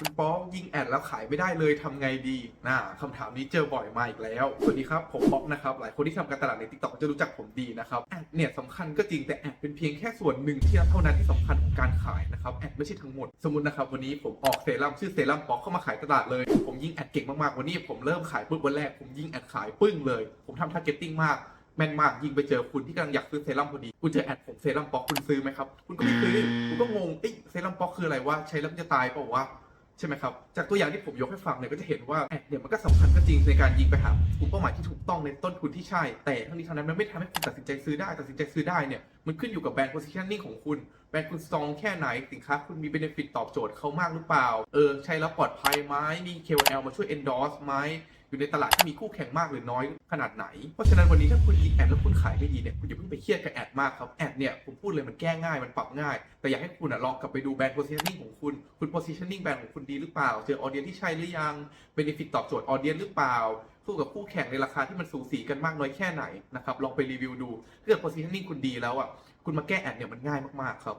คุณป๊อกยิงแอดแล้วขายไม่ได้เลยทำไงดีน่าคำถามนี้เจอบ่อยมาอีกแล้ว สวัสดีครับ ผมป๊อกนะครับ หลายคนที่ทำการตลาดใน t ิ k t o k จะรู้จักผมดีนะครับ แอดเนี่ยสำคัญก็จริงแต่แอดเป็นเพียงแค่ส่วนหนึ่งที่เท่านั้นที่สำคัญของการขายนะครับ แอดไม่ใช่ทั้งหมด สมมตินะครับ วันนี้ผมออกเซรั่มชื่อเซรั่มป๊อกเข้ามาขายตลาดเลย ผมยิงแอดเก่งมากๆ วันนี้ผมเริ่มขายปุ๊บวันแรกผมยิงแอดขายปึ้งเลย ผมทำทาร์เก็ตติ้งมากแม่นมากยิงไปเจอคุณที่กำลังอยากซื้อเซรั่มพอดีคุณเจอแอดผมเซรั่มป๊อกคุณซื้อไหมครับคุณก็ไม่ซื้อคุณก็งงเอ้ยเซรั่มป๊อกคืออะไรวะใช้แล้วจะตายเปล่าวะ ใช่ไหมครับ จากตัวอย่างที่ผมยกให้ฟังเนี่ยก็จะเห็นว่าแอดเนี่ยมันก็สำคัญก็จริงในการยิงไปหากลุ่มเป้าหมายที่ถูกต้องในต้นทุนที่ใช่ แต่ทั้งนี้ทั้งนั้นมันไม่ทำให้คุณตัดสินใจซื้อได้ตัดสินใจซื้อได้เนี่ย มันขึ้นอยู่กับแบรนด์ positioning ของคุณ แบรนด์คุณสตรองแค่ไหน สินค้าคุณมี benefit ตอบโจทย์เขามากหรือเปล่า เออ ใช้แล้วปลอดภัยไหมมี KOL มาช่วย endorse ไหมอยู่ในตลาดที่มีคู่แข่งมากหรือน้อยขนาดไหน เพราะฉะนั้นวันนี้ถ้าคุณยิงแอดแล้วคุณขายไม่ดีเนี่ย คุณอย่าเพิ่งไปเครียดกับแอดมากครับ แอดเนี่ยผมพูดเลยมันแก้ง่าย มันปรับง่าย แต่อยากให้คุณอะลองกลับไปดูแบรนด์ positioning ของคุณ คุณ positioning แบรนด์ของคุณดีหรือเปล่า เจอ audience ที่ใช่หรือยัง benefit ตอบโจทย์ audience หรือเปล่า สู้กับคู่แข่งในราคาที่มันสูสีกันมากน้อยแค่ไหนนะครับลองไปรีวิวดูถ้าเกิด positioning คุณดีแล้วอะคุณมาแก้แอดเนี่ยมันง่ายมากๆครับ